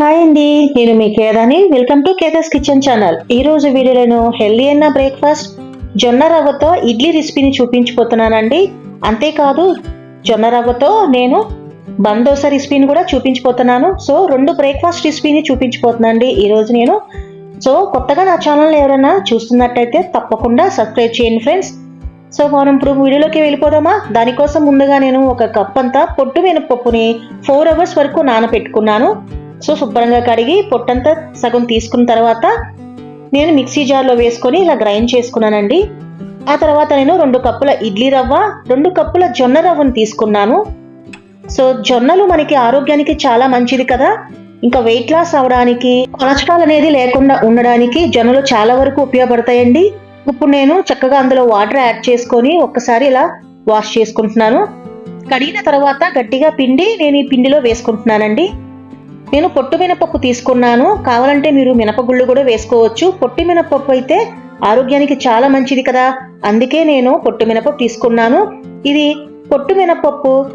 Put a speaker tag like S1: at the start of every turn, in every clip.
S1: Hi అండి నేను మీ కేదాని వెల్కమ్ టు కేదాస్ కిచెన్ ఛానల్ ఈ రోజు వీడియోలో హెల్దీ అయిన బ్రేక్ఫాస్ట్ జొన్న రవ్వతో ఇడ్లీ రెసిపీని చూపించిపోతున్నానండి. అంతేకాదు జొన్న రవ్వతో నేను బందోస రెసిపీని కూడా చూపించిపోతున్నాను. సో రెండు బ్రేక్ఫాస్ట్ రెసిపీని చూపించిపోతున్నానండి ఈరోజు నేను. సో కొత్తగా నా ఛానల్ ఎవరైనా చూస్తున్నట్టయితే తప్పకుండా సబ్స్క్రైబ్ చేయండి ఫ్రెండ్స్ సో మనం ఇప్పుడు వీడియోలోకి వెళ్ళిపోదామా? దానికోసం ముందుగా నేను ఒక కప్ అంతా పొట్టు మినపప్పుని ఫోర్ అవర్స్ వరకు నానబెట్టుకున్నాను. సో శుభ్రంగా కడిగి పొట్టంతా సగం తీసుకున్న తర్వాత నేను మిక్సీ జార్లో వేసుకొని ఇలా గ్రైండ్ చేసుకున్నానండి. ఆ తర్వాత నేను రెండు కప్పుల ఇడ్లీ రవ్వ రెండు కప్పుల జొన్న రవ్వను తీసుకున్నాను. సో జొన్నలు మనకి ఆరోగ్యానికి చాలా మంచిది కదా. ఇంకా వెయిట్ లాస్ అవడానికి కొలెస్ట్రాల్ అనేది లేకుండా ఉండడానికి జొన్నలు చాలా వరకు ఉపయోగపడతాయండి. ఇప్పుడు నేను చక్కగా అందులో వాటర్ యాడ్ చేసుకొని ఒక్కసారి ఇలా వాష్ చేసుకుంటున్నాను. కడిగిన తర్వాత గట్టిగా పిండి నేను ఈ పిండిలో వేసుకుంటున్నానండి. నేను పొట్టు మినపప్పు తీసుకున్నాను. కావాలంటే మీరు మినపగుళ్ళు కూడా వేసుకోవచ్చు. పొట్టి మినపప్పు అయితే ఆరోగ్యానికి చాలా మంచిది కదా. అందుకే నేను పొట్టు మినపప్పు తీసుకున్నాను. ఇది పొట్టు మినపప్పు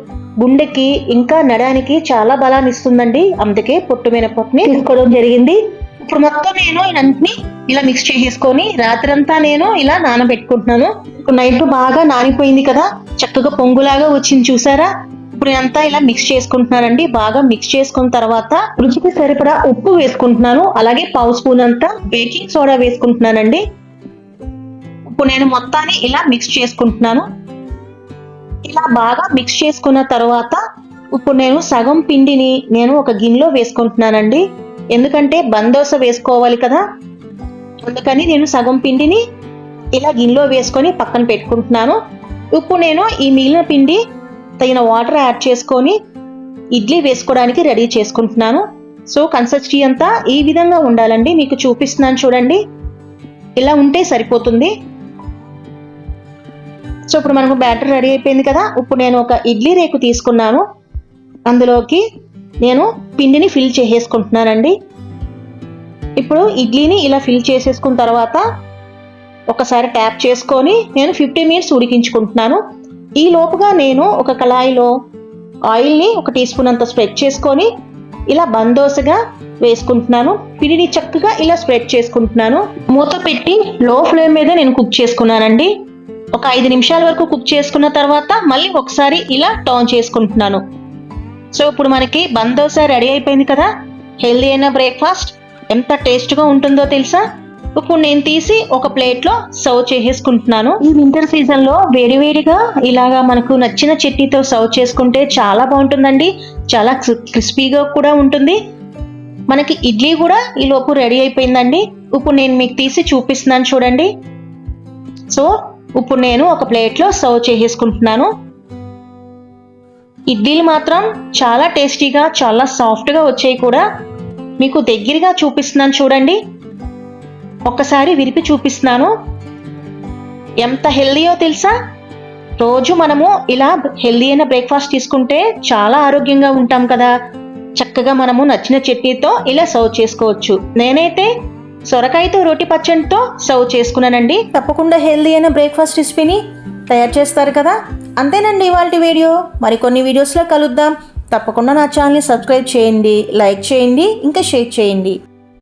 S1: గుండెకి ఇంకా నడానికి చాలా బలాన్ని ఇస్తుందండి. అందుకే పొట్టు మినపప్పుని తీసుకోవడం జరిగింది. ఇప్పుడు మొత్తం నేను ఇవన్నీ ఇలా మిక్స్ చేసేసుకొని రాత్రంతా నేను ఇలా నానబెట్టుకుంటున్నాను. ఇప్పుడు నైట్ బాగా నానిపోయింది కదా. చక్కగా పొంగులాగా వచ్చింది చూసారా? ఇప్పుడు అంతా ఇలా మిక్స్ చేసుకుంటున్నానండి బాగా మిక్స్ చేసుకున్న తర్వాత రుచికి సరిపడా ఉప్పు వేసుకుంటున్నాను. అలాగే పావు స్పూన్ అంతా బేకింగ్ సోడా వేసుకుంటున్నానండి. ఇప్పుడు నేను మొత్తాన్ని ఇలా మిక్స్ చేసుకుంటున్నాను. ఇలా బాగా మిక్స్ చేసుకున్న తర్వాత ఇప్పుడు నేను సగం పిండిని నేను ఒక గిన్నెలో వేసుకుంటున్నానండి. ఎందుకంటే బందోస వేసుకోవాలి కదా. అందుకని నేను సగం పిండిని ఇలా గిన్నెలో వేసుకొని పక్కన పెట్టుకుంటున్నాను. ఇప్పుడు నేను ఈ మిగిలిన పిండి తగిన వాటర్ యాడ్ చేసుకొని ఇడ్లీ వేసుకోవడానికి రెడీ చేసుకుంటున్నాను. సో కన్సిస్టెన్సీ అంతా ఈ విధంగా ఉండాలండి. మీకు చూపిస్తున్నాను చూడండి. ఇలా ఉంటే సరిపోతుంది. సో ఇప్పుడు మనకు బ్యాటర్ రెడీ అయిపోయింది కదా. ఇప్పుడు నేను ఒక ఇడ్లీ రేకు తీసుకున్నాను. అందులోకి నేను పిండిని ఫిల్ చేసేసుకుంటున్నానండి. ఇప్పుడు ఇడ్లీని ఇలా ఫిల్ చేసేసుకున్న తర్వాత ఒకసారి ట్యాప్ చేసుకొని నేను ఫిఫ్టీ మినిట్స్ ఉడికించుకుంటున్నాను. ఈ లోపుగా నేను ఒక కళాయిలో ఆయిల్ని ఒక టీ స్పూన్ అంత స్ప్రెడ్ చేసుకొని ఇలా బందోసగా వేసుకుంటున్నాను. పిండిని చక్కగా ఇలా స్ప్రెడ్ చేసుకుంటున్నాను. మూత పెట్టి లో ఫ్లేమ్ మీద నేను కుక్ చేసుకున్నానండి. ఒక ఐదు నిమిషాల వరకు కుక్ చేసుకున్న తర్వాత మళ్ళీ ఒకసారి ఇలా టర్న్ చేసుకుంటున్నాను. సో ఇప్పుడు మనకి బందోస రెడీ అయిపోయింది కదా. హెల్దీ అయిన బ్రేక్ఫాస్ట్ ఎంత టేస్ట్గా ఉంటుందో తెలుసా? ఇప్పుడు నేను తీసి ఒక ప్లేట్లో సర్వ్ చేసేసుకుంటున్నాను. ఈ వింటర్ సీజన్లో వేడివేడిగా ఇలాగా మనకు నచ్చిన చట్నీతో సర్వ్ చేసుకుంటే చాలా బాగుంటుందండి. చాలా క్రిస్పీగా కూడా ఉంటుంది. మనకి ఇడ్లీ కూడా ఈ లోపు రెడీ అయిపోయిందండి. ఇప్పుడు నేను మీకు తీసి చూపిస్తున్నాను చూడండి. సో ఇప్పుడు నేను ఒక ప్లేట్లో సర్వ్ చేసేసుకుంటున్నాను. ఇడ్లీలు మాత్రం చాలా టేస్టీగా చాలా సాఫ్ట్గా వచ్చాయి కూడా. మీకు దగ్గరగా చూపిస్తున్నాను చూడండి. ఒక్కసారి విరిపి చూపిస్తున్నాను. ఎంత హెల్దీయో తెలుసా? రోజు మనము ఇలా హెల్దీ అయిన బ్రేక్ఫాస్ట్ తీసుకుంటే చాలా ఆరోగ్యంగా ఉంటాం కదా. చక్కగా మనము నచ్చిన చట్నీతో ఇలా సర్వ్ చేసుకోవచ్చు. నేనైతే సొరకాయతో రోటి పచ్చడితో సర్వ్ చేసుకున్నానండి. తప్పకుండా హెల్దీ అయిన బ్రేక్ఫాస్ట్ రెసిపీని తయారు చేస్తారు కదా. అంతేనండి ఇవాళ వీడియో. మరికొన్ని వీడియోస్లో కలుద్దాం. తప్పకుండా నా ఛానల్ని సబ్స్క్రైబ్ చేయండి లైక్ చేయండి ఇంకా షేర్ చేయండి.